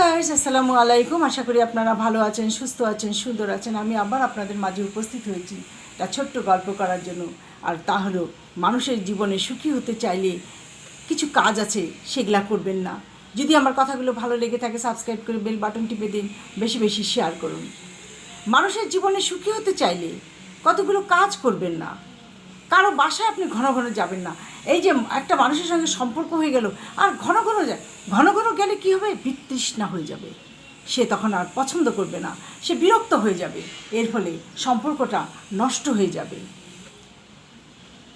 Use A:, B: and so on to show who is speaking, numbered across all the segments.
A: Guys আসসালামু আলাইকুম। আশা করি আপনারা ভালো আছেন, সুস্থ আছেন, সুন্দর আছেন। আমি আবার আপনাদের মাঝে উপস্থিত হয়েছি তা ছোট্ট গল্প করার জন্য। আর তা হলো, মানুষের জীবনে সুখী হতে চাইলে কিছু কাজ আছে, সেগুলা করবেন না। যদি আমার কথাগুলো ভালো লেগে থাকে সাবস্ক্রাইব করে বেল বাটন টিপে দিন, বেশি বেশি শেয়ার করুন। মানুষের জীবনে সুখী হতে চাইলে কতগুলো কাজ করবেন না? কারও বাসায় আপনি ঘন ঘন যাবেন না। এই যে একটা মানুষের সঙ্গে সম্পর্ক হয়ে গেল, আর ঘন ঘন যায়। ঘন ঘন গেলে কী হবে? বিতৃষ্ণা হয়ে যাবে। সে তখন আর পছন্দ করবে না। সে বিরক্ত হয়ে যাবে। এর ফলে সম্পর্কটা নষ্ট হয়ে যাবে।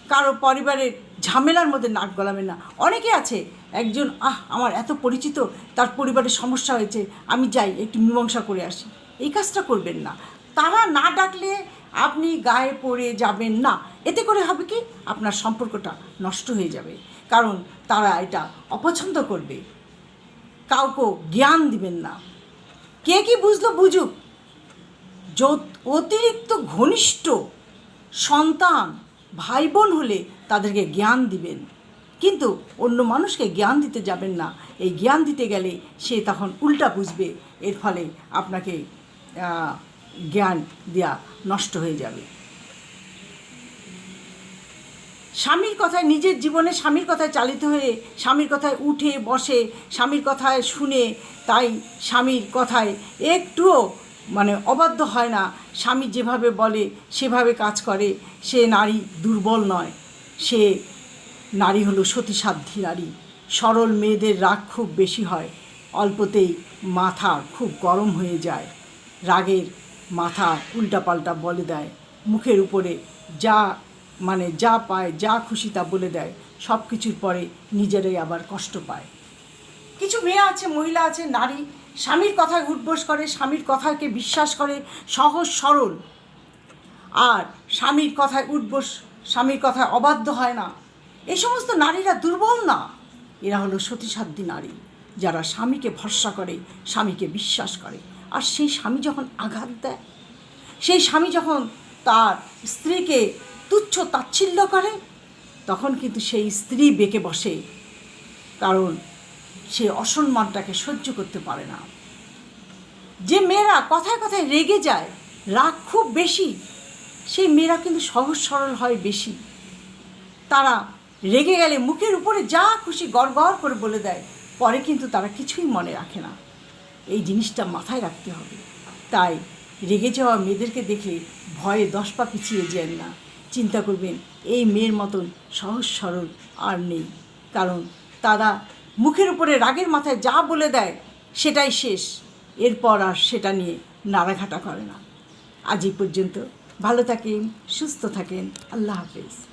A: কারও পরিবারের ঝামেলার মধ্যে নাক গলাবে না। অনেকে আছে, একজন, আহ, আমার এত পরিচিত, তার পরিবারের সমস্যা হয়েছে, আমি যাই, একটু মীমাংসা করে আসি। এই কাজটা করবেন না। তারা না ডাকলে আপনি গায়ে পড়ে যাবেন না। এতে করে হবে কি? আপনার সম্পর্কটা নষ্ট হয়ে যাবে। কারণ তারা এটা অপছন্দ করবে। কাউকে জ্ঞান দিবেন না। কে কি বুঝলো বুঝুক। অতিরিক্ত ঘনিষ্ঠ সন্তান ভাই বোন হলে তাদেরকে জ্ঞান দিবেন। কিন্তু অন্য মানুষকে জ্ঞান দিতে যাবেন না। এই জ্ঞান দিতে গেলে সে তখন উল্টা বুঝবে। এর ফলে আপনাকে জ্ঞান দেওয়া নষ্ট হয়ে যাবে। স্বামীর কথায়, নিজের জীবনে স্বামীর কথায় চালিত হয়ে স্বামীর কথায় উঠে, বসে, স্বামীর কথায় শুনে, তাই স্বামীর কথায় একটুও মানে অবাধ্য হয় না। স্বামী যেভাবে বলে, সেভাবে কাজ করে। সে নারী দুর্বল নয়। সে নারী হলো সতীসাধ্যী নারী। সরল মেয়েদের রাগ খুব বেশি হয়। অল্পতেই মাথা খুব গরম হয়ে যায়। রাগের মাথা উল্টাপাল্টা বলে দেয়। মুখের উপরে যা মানে যা পায়, যা খুশি তা বলে দেয়, সব কিছুর পরে নিজেরাই আবার কষ্ট পায়। কিছু মেয়ে আছে, মহিলা আছে, নারী, স্বামীর কথায় উঠবোস করে, স্বামীর কথাকে বিশ্বাস করে, সহজ, সরল। আর স্বামীর কথায় উঠবোস, স্বামীর কথায় অবাধ্য হয় না। এই সমস্ত নারীরা দুর্বল না? এরা হলো সতীসাধ্যী নারী, যারা স্বামীকে ভরসা করে, স্বামীকে বিশ্বাস করে। আর সেই স্বামী যখন আঘাত দেয়, সেই স্বামী যখন তার স্ত্রীকে তুচ্ছ তাচ্ছিল্য করে, তখন কিন্তু সেই স্ত্রী বেঁকে বসে, কারণ সে অসম্মানটাকে সহ্য করতে পারে না। যে মেয়েরা কথায় কথায় রেগে যায়, রাগ খুব বেশি, সেই মেয়েরা কিন্তু সহজ সরল হয় বেশি। তারা রেগে গেলে মুখের উপরে যা খুশি গড় করে বলে দেয়, পরে কিন্তু তারা কিছুই মনে রাখে না। এই জিনিসটা মাথায় রাখতে হবে। তাই রেগে যাওয়া মেয়েদেরকে দেখে ভয়ে দশ পা পিছিয়ে যান না। চিন্তা করবেন, এই মেয়ের মতন সহজ সরল আর নেই। কারণ তারা মুখের উপরে রাগের মাথায় যা বলে দেয়, সেটাই শেষ। এরপর আর সেটা নিয়ে নাড়াঘাটা করে না। আজ এই পর্যন্ত। ভালো থাকেন, সুস্থ থাকেন। আল্লাহ হাফেজ।